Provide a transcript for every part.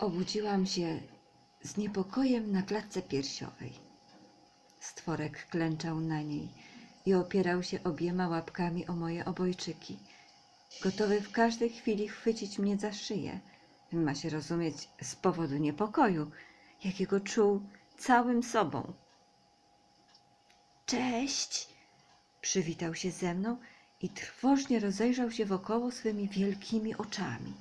Obudziłam się z niepokojem na klatce piersiowej. Stworek klęczał na niej i opierał się obiema łapkami o moje obojczyki, gotowy w każdej chwili chwycić mnie za szyję. Ma się rozumieć z powodu niepokoju, jakiego czuł całym sobą. Cześć! Przywitał się ze mną i trwożnie rozejrzał się wokoło swymi wielkimi oczami.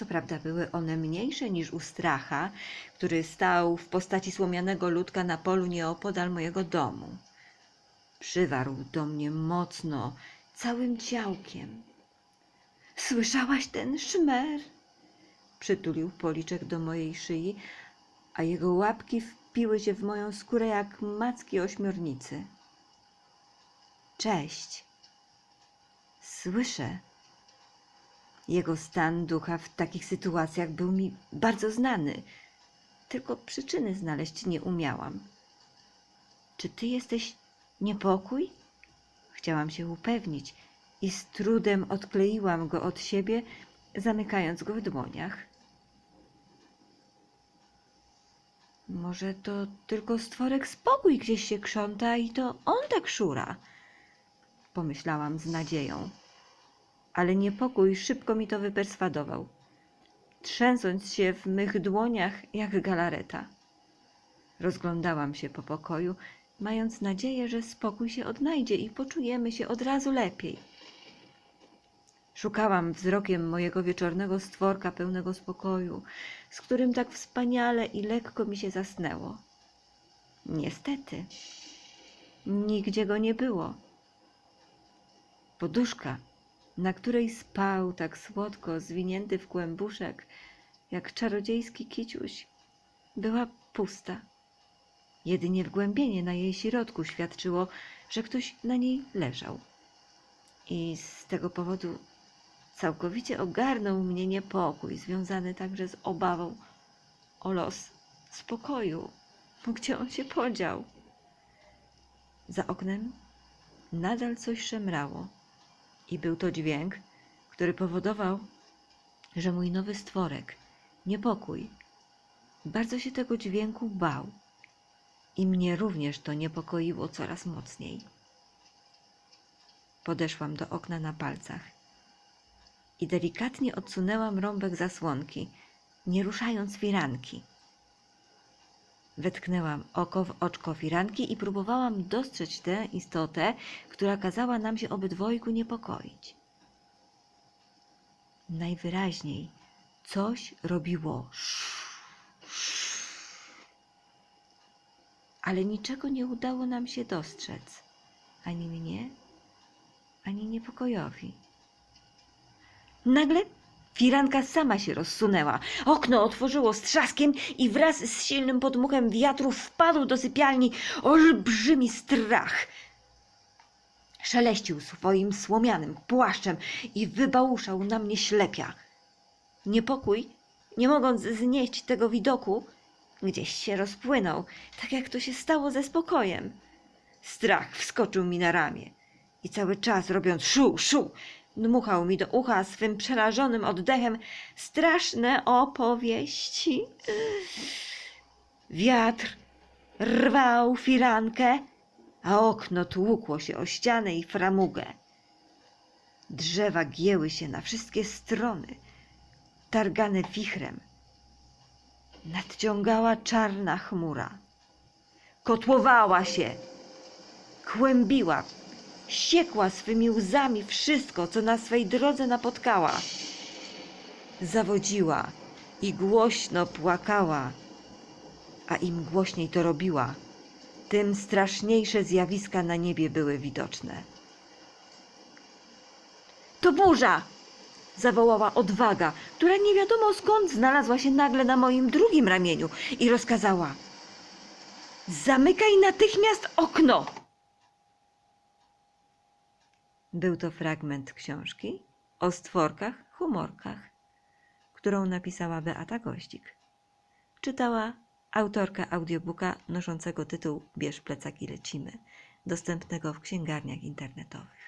Co prawda były one mniejsze niż u stracha, który stał w postaci słomianego ludka na polu nieopodal mojego domu. Przywarł do mnie mocno, całym ciałkiem. Słyszałaś ten szmer? Przytulił policzek do mojej szyi, a jego łapki wpiły się w moją skórę jak macki ośmiornicy. Cześć. Słyszę. Jego stan ducha w takich sytuacjach był mi bardzo znany, tylko przyczyny znaleźć nie umiałam. Czy ty jesteś niepokój? Chciałam się upewnić i z trudem odkleiłam go od siebie, zamykając go w dłoniach. Może to tylko stworek spokój gdzieś się krząta i to on tak szura, pomyślałam z nadzieją ale niepokój szybko mi to wyperswadował, trzęsąc się w mych dłoniach jak galareta. Rozglądałam się po pokoju, mając nadzieję, że spokój się odnajdzie i poczujemy się od razu lepiej. Szukałam wzrokiem mojego wieczornego stworka pełnego spokoju, z którym tak wspaniale i lekko mi się zasnęło. Niestety, nigdzie go nie było. Poduszka na której spał tak słodko, zwinięty w kłębuszek, jak czarodziejski kiciuś, była pusta. Jedynie wgłębienie na jej środku świadczyło, że ktoś na niej leżał. I z tego powodu całkowicie ogarnął mnie niepokój, związany także z obawą o los spokoju. Gdzie on się podział? Za oknem nadal coś szemrało. I był to dźwięk, który powodował, że mój nowy stworek, niepokój, bardzo się tego dźwięku bał. I mnie również to niepokoiło coraz mocniej. Podeszłam do okna na palcach i delikatnie odsunęłam rąbek zasłonki, nie ruszając firanki. Wetknęłam oko w oczko firanki i próbowałam dostrzec tę istotę, która kazała nam się obydwojgu niepokoić. Najwyraźniej coś robiło ale niczego nie udało nam się dostrzec, ani mnie, ani niepokojowi. Nagle Firanka sama się rozsunęła. Okno otworzyło z trzaskiem i wraz z silnym podmuchem wiatru wpadł do sypialni olbrzymi strach. Szeleścił swoim słomianym płaszczem i wybałuszał na mnie ślepia. Niepokój, nie mogąc znieść tego widoku, gdzieś się rozpłynął, tak jak to się stało ze spokojem. Strach wskoczył mi na ramię i cały czas robiąc szu, szu, dmuchał mi do ucha swym przerażonym oddechem straszne opowieści. Wiatr rwał firankę, a okno tłukło się o ścianę i framugę. Drzewa gięły się na wszystkie strony, targane wichrem. Nadciągała czarna chmura. Kotłowała się, kłębiła siekła swymi łzami wszystko, co na swej drodze napotkała. Zawodziła i głośno płakała, a im głośniej to robiła, tym straszniejsze zjawiska na niebie były widoczne. To burza! zawołała odwaga, która nie wiadomo skąd znalazła się nagle na moim drugim ramieniu i rozkazała: Zamykaj natychmiast okno! Był to fragment książki o stworkach, humorkach, którą napisała Beata Goździk. Czytała autorka audiobooka noszącego tytuł Bierz plecak i lecimy, dostępnego w księgarniach internetowych.